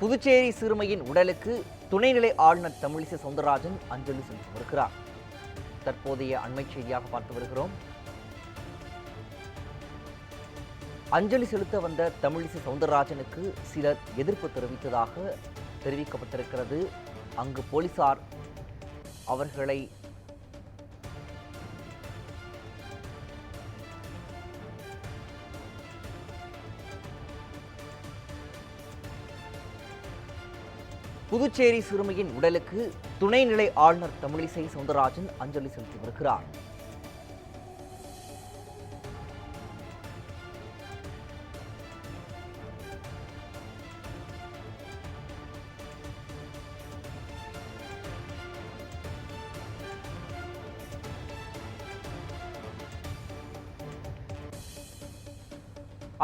புதுச்சேரி சிறுமியின் உடலுக்கு துணைநிலை ஆளுநர் தமிழிசை சவுந்தரராஜன் அஞ்சலி செலுத்தி வருகிறார். தற்போதைய அண்மை செய்தியாக பார்த்து வருகிறோம். அஞ்சலி செலுத்த வந்த தமிழிசை சவுந்தரராஜனுக்கு சிலர் எதிர்ப்பு தெரிவித்ததாக தெரிவிக்கப்பட்டிருக்கிறது. அங்கு போலீசார் அவர்களை புதுச்சேரி சிறுமியின் உடலுக்கு துணைநிலை ஆளுநர் தமிழிசை சவுந்தரராஜன் அஞ்சலி செலுத்தி வருகிறார்.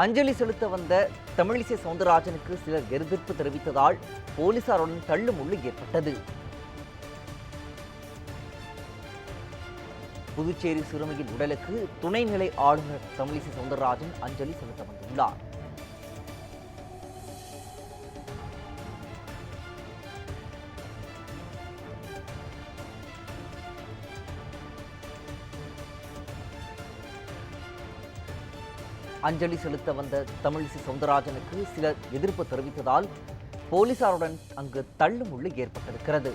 அஞ்சலி செலுத்த வந்த தமிழிசை சவுந்தரராஜனுக்கு சிலர் எதிர்ப்பு தெரிவித்ததால் போலீசாருடன் தள்ளுமுள்ளு ஏற்பட்டது. புதுச்சேரி சிறுமியின் உடலுக்கு துணைநிலை ஆளுநர் தமிழிசை சவுந்தரராஜன் அஞ்சலி செலுத்த வந்துள்ளார். அஞ்சலி செலுத்த வந்த தமிழிசை சவுந்தரராஜனுக்கு சிலர் எதிர்ப்பு தெரிவித்ததால் போலீசாருடன் அங்கு தள்ளுமுள்ளு ஏற்பட்டிருக்கிறது.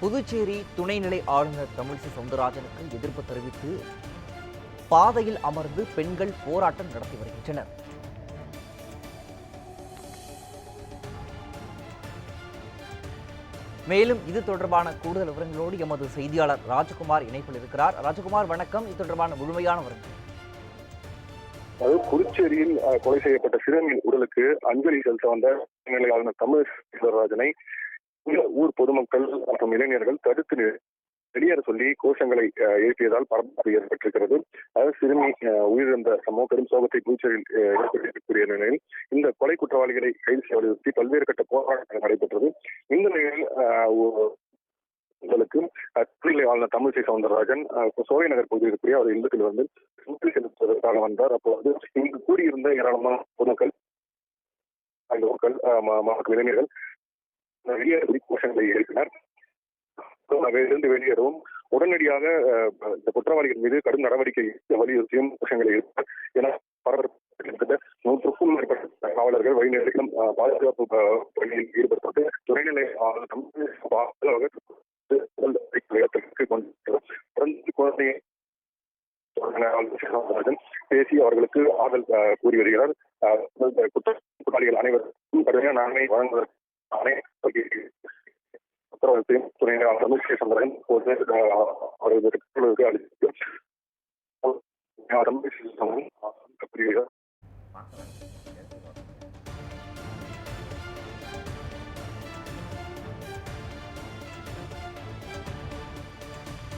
புதுச்சேரி துணைநிலை ஆளுநர் தமிழிசை சவுந்தரராஜனுக்கு எதிர்ப்பு தெரிவித்து பாதையில் அமர்ந்து பெண்கள் போராட்டம் நடத்தி வருகின்றனர். மேலும் இது தொடர்பான கூடுதல் விவரங்களோடு எமது செய்தியாளர் ராஜகுமார் இணைப்பில் இருக்கிறார். ராஜகுமார் வணக்கம். இது தொடர்பான முழுமையான விவரங்கள். அதாவது புதுச்சேரியில் கொலை செய்யப்பட்ட சிறுமியின் உடலுக்கு அஞ்சலி செலுத்த வந்த துணைநிலை ஆளுநர் தமிழிசை ஊர் பொதுமக்கள் மற்றும் இளைஞர்கள் தடுத்து வெளியேற சொல்லி கோஷங்களை எழுப்பியதால் பரபரப்பு ஏற்பட்டிருக்கிறது. அதாவது சிறுமி அஹ், உயிரிழந்த சம்பவம் பெரும் சோகத்தை புதுச்சேரியில் அஹ், ஏற்பட்டிருக்கக்கூடிய நிலையில் இந்த கொலை குற்றவாளிகளை கைது செய்ய வலியுறுத்தி பல்வேறு கட்ட போராட்டங்கள் நடைபெற்றது. இந்த நிலையில் உங்களுக்கு அஹ், துணைநிலை ஆளுநர் தமிழிசை சவுந்தரராஜன் அஹ், சோலை நகர் பகுதியில் இருக்கக்கூடிய அவர் இல்லத்தில் வந்து சுற்றி செலுத்துவதற்காக வந்தார். அப்போது இங்கு கூடியிருந்த ஏராளமான பொதுமக்கள் மக்கள் அஹ், இளைஞர்கள் வெளியேறி கோஷங்களை எழுப்பினர். அங்கிருந்து வெளியேறவும் உடனடியாக இந்த குற்றவாளிகள் மீது கடும் நடவடிக்கை வலியுறுத்தியும் விஷயங்களை என பரபரப்பு நூற்றுக்கும் மேற்பட்ட காவலர்கள் வழிநெடுக்கும் பாதுகாப்பு பணியில் ஈடுபடுத்தப்பட்டு துணைநிலை இடத்திற்கு கொண்டு குழந்தையை பேசி அவர்களுக்கு ஆதல் கூறி வருகிறார். குற்றவாளிகள் அனைவருக்கும் கடுமையான நன்மை வழங்குவதற்கு ஆணை உத்தரவாதத்தையும் துணை சந்திரன் போது அஹ், அவரது கட்டளவுக்கு அளித்தார் தமிழிசை சந்திரன்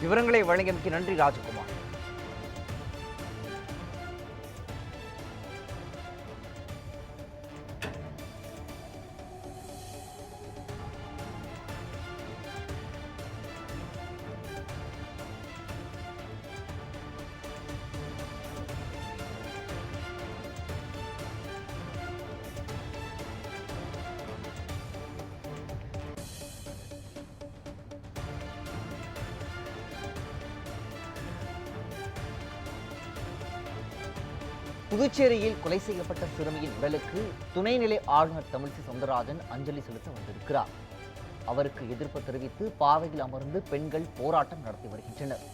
விவரங்களை வழங்கியமைக்கு நன்றி ராஜகுமார். புதுச்சேரியில் கொலை செய்யப்பட்ட சிறுமியின் உடலுக்கு துணைநிலை ஆளுநர் தமிழிசை சவுந்தரராஜன் அஞ்சலி செலுத்த வந்திருக்கிறார். அவருக்கு எதிர்ப்பு தெரிவித்து பாதையில் அமர்ந்து பெண்கள் போராட்டம் நடத்தி வருகின்றனர்.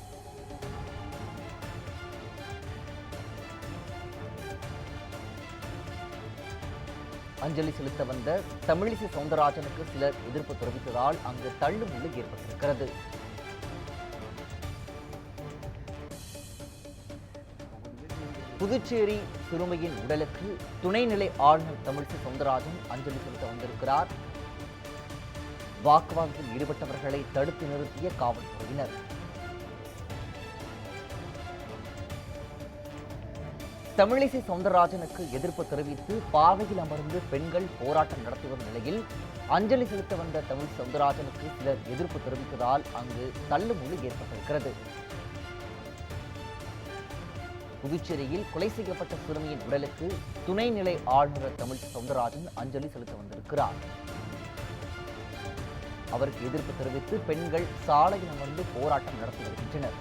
அஞ்சலி செலுத்த வந்த தமிழிசை சவுந்தரராஜனுக்கு சிலர் எதிர்ப்பு தெரிவித்ததால் அங்கு தள்ளுமுள்ளு ஏற்பட்டிருக்கிறது. புதுச்சேரி சிறுமியின் உடலுக்கு துணைநிலை ஆளுநர் தமிழிசை சவுந்தரராஜன் அஞ்சலி செலுத்த வந்திருக்கிறார். வாக்குவாதத்தில் ஈடுபட்டவர்களை தடுத்து நிறுத்திய காவல்துறையினர். தமிழிசை சவுந்தரராஜனுக்கு எதிர்ப்பு தெரிவித்து பாதையில் அமர்ந்து பெண்கள் போராட்டம் நடத்தி வரும் நிலையில் அஞ்சலி செலுத்த வந்த தமிழ் சவுந்தரராஜனுக்கு சிலர் எதிர்ப்பு தெரிவித்ததால் அங்கு தள்ளுமுழு ஏற்பட்டிருக்கிறது. புதுச்சேரியில் கொலை செய்யப்பட்ட சிறுமியின் உடலுக்கு துணைநிலை ஆளுநர் தமிழ் சவுந்தரராஜன் அஞ்சலி செலுத்த வந்திருக்கிறார். அவருக்கு எதிர்ப்பு தெரிவித்து பெண்கள் சாலையில் அமர்ந்து போராட்டம் நடத்தி வருகின்றனர்.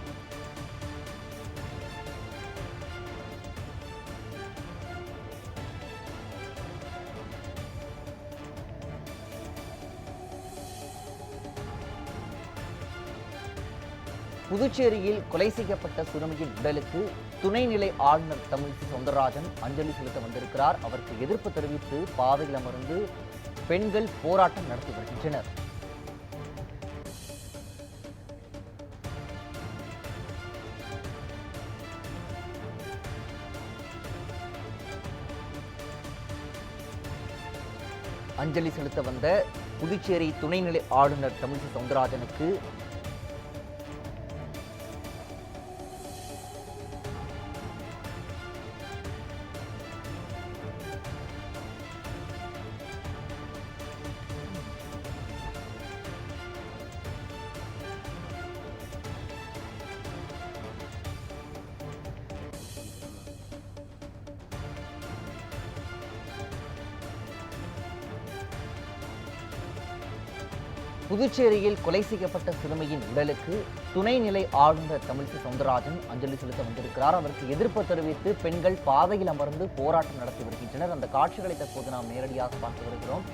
புதுச்சேரியில் கொலை செய்யப்பட்ட சுனமியின் உடலுக்கு துணைநிலை ஆளுநர் தமிழிசை சவுந்தரராஜன் அஞ்சலி செலுத்த வந்திருக்கிறார். அவருக்கு எதிர்ப்பு தெரிவித்து பாதையில் அமர்ந்து பெண்கள் போராட்டம் நடத்தி வருகின்றனர். அஞ்சலி செலுத்த வந்த புதுச்சேரி துணைநிலை ஆளுநர் தமிழிசை சவுந்தரராஜனுக்கு புதுச்சேரியில் கொலை செய்யப்பட்ட சிறுமியின் உடலுக்கு துணைநிலை ஆளுநர் தமிழிசை சவுந்தரராஜன் அஞ்சலி செலுத்த வந்திருக்கிறார். அவருக்கு எதிர்ப்பு தெரிவித்து பெண்கள் பாதையில் அமர்ந்து போராட்டம் நடத்தி வருகின்றனர். அந்த காட்சிகளை தற்போது நாம் நேரடியாக பார்த்து வருகிறோம்.